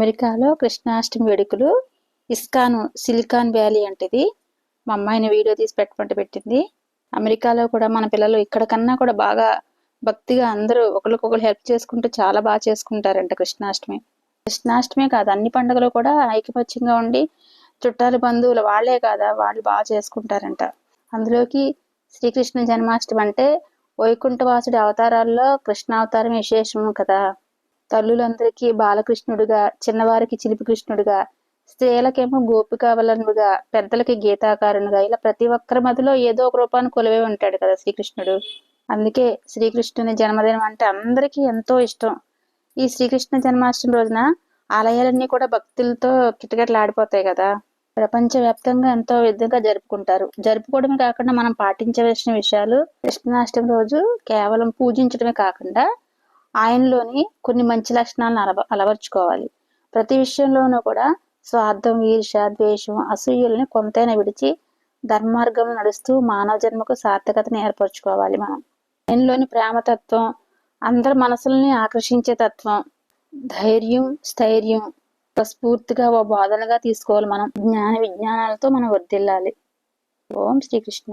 అమెరికాలో కృష్ణాష్టమి వేడుకలు ISKCON silicon valley అంటేది. మా అమ్మాయిని వీడియో తీసి పెట్టమంటే పెట్టింది. అమెరికాలో కూడా మన పిల్లలు ఇక్కడ కన్నా కూడా బాగా భక్తిగా అందరూ ఒకరికొకరు హెల్ప్ చేసుకుంటూ చాలా బాగా చేసుకుంటారంట కృష్ణాష్టమి. కృష్ణాష్టమి కాదు అన్ని పండుగలు కూడా ఐకమత్యంగా ఉండి చుట్టాలు బంధువులు వాళ్ళే కాదా వాళ్ళు బాగా చేసుకుంటారంట. అందులోకి శ్రీకృష్ణ జన్మాష్టమి అంటే వైకుంఠవాసుడి అవతారాల్లో కృష్ణ అవతారం విశేషం కదా. తల్లులందరికీ బాలకృష్ణుడుగా చిన్నవారికి చిలిపి కృష్ణుడుగా స్త్రీలకేమో గోపికావలనుగా పెద్దలకి గీతాకారునిగా ఇలా ప్రతి ఒక్కరి మధ్యలో ఏదో ఒక రూపాన్ని కొలివే ఉంటాడు కదా శ్రీకృష్ణుడు. అందుకే శ్రీకృష్ణుని జన్మదినం అంటే అందరికీ ఎంతో ఇష్టం. ఈ శ్రీకృష్ణ జన్మాష్టమి రోజున ఆలయాలన్నీ కూడా భక్తులతో కిటకిటలాడిపోతాయి కదా. ప్రపంచవ్యాప్తంగా ఎంతో విధంగా జరుపుకుంటారు. జరుపుకోవడమే కాకుండా మనం పాటించవలసిన విషయాలు కృష్ణాష్టమి రోజు కేవలం పూజించడమే కాకుండా ఆయనలోని కొన్ని మంచి లక్షణాలను అలవ అలవర్చుకోవాలి. ప్రతి విషయంలోనూ కూడా స్వార్థం ఈర్ష ద్వేషం అసూయల్ని కొంతైనా విడిచి ధర్మార్గం నడుస్తూ మానవ జన్మకు సార్థకతను ఏర్పరచుకోవాలి మనం. ఆయనలోని ప్రేమతత్వం అందరి మనసుల్ని ఆకర్షించే తత్వం ధైర్యం స్థైర్యం స్ఫూర్తిగా ఓ బోధనగా తీసుకోవాలి మనం. జ్ఞాన విజ్ఞానాలతో మనం వర్దిల్లాలి ఓం శ్రీకృష్ణ